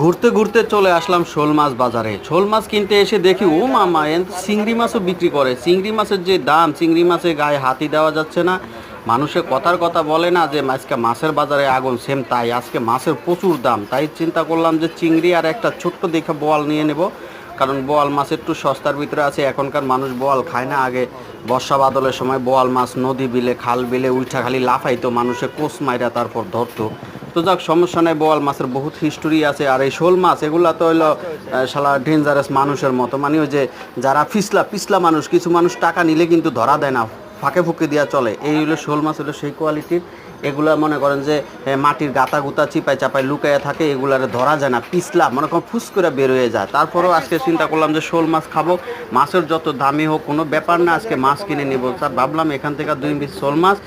ঘুরতে ঘুরতে চলে আসলাম শোল মাছ বাজারে। শোল মাছ কিনতে এসে দেখি, ও মামা চিংড়ি মাছও বিক্রি করে। চিংড়ি মাছের যে দাম, চিংড়ি মাছের গায়ে হাতি দেওয়া যাচ্ছে না। মানুষের কথার কথা বলে না যে, আজকে মাছের বাজারে আগুন, সেম তাই। আজকে মাছের প্রচুর দাম। তাই চিন্তা করলাম যে, চিংড়ি আর একটা ছোট্ট দেখে বোয়াল নিয়ে নেব। কারণ বোয়াল মাছ একটু সস্তার ভিতরে আছে। এখনকার মানুষ বোয়াল খায় না। আগে বর্ষা বাদলের সময় বোয়াল মাছ নদী বিলে, খাল বিলে উঠা খালি লাফাইতো। মানুষে কোষ মাইরা তারপর ধরতো। তো যাক, সমস্যা নেই, বোয়াল মাছের বহুত হিস্টোরি আছে। আর এই শোল মাছ, এগুলা তো হইল সালা ডেঞ্জারাস মানুষের মতো। মানে ওই যে যারা ফিসলা পিছলা মানুষ, কিছু মানুষ টাকা নিলে কিন্তু ধরা দেয় না। ফাঁকে ফুঁকে দেওয়া চলে। এই হলো শোল মাছ হলো সেই কোয়ালিটির এগুলা মনে করেন যে মাটির গাতা গুতা চিপাই চাপাই লুকাইয়া থাকে, এগুলারে ধরা যায় না, পিছলা, মনে করেন ফুস করে বের হয়ে যায়। তারপরেও আজকে চিন্তা করলাম যে শোল মাছ খাব। মাছের যত দামি হোক, কোনো ব্যাপার না, আজকে মাছ কিনে নিব। স্যার, ভাবলাম এখান থেকে দুই পিস শোল মাছ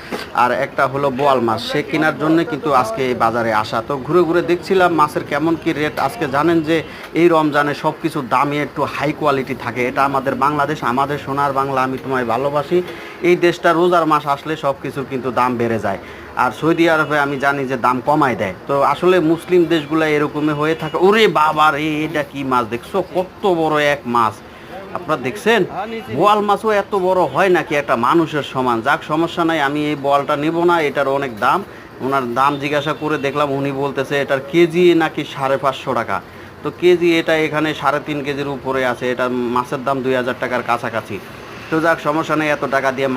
আর একটা হলো বোয়াল মাছ। সে কেনার জন্য কিন্তু আজকে এই বাজারে আসা। তো ঘুরে ঘুরে দেখছিলাম মাছের কেমন কি রেট আজকে জানেন যে, এই রমজানে সব কিছু দামে একটু হাই কোয়ালিটি থাকে। এটা আমাদের বাংলাদেশ, আমাদের সোনার বাংলা, আমি তোমায় ভালোবাসি। এই দেশটা রোজার মাস আসলে সব কিছুর কিন্তু দাম বেড়ে যায়। আর সৌদি আরবে আমি জানি যে দাম কমায় দেয়। তো আসলে মুসলিম দেশগুলো এরকমই হয়ে থাকে। ওরে বাবা রে, এটা কি মাছ দেখছ? কত বড় এক মাছ। আপনারা দেখছেন? বোয়াল মাছও এত বড় হয় নাকি একটা মানুষের সমান? যাক, সমস্যা নাই, আমি এই বোয়ালটা নেব না, এটার অনেক দাম। ওনার দাম জিজ্ঞাসা করে দেখলাম, উনি বলতেছে এটার কেজি নাকি সাড়ে পাঁচশো টাকা। তো কেজি এটা এখানে সাড়ে তিন কেজির উপরে আছে, এটা মাছের দাম দুই হাজার টাকার কাছাকাছি। তো যাক, সমস্যা নেই, এত টাকা দিয়ে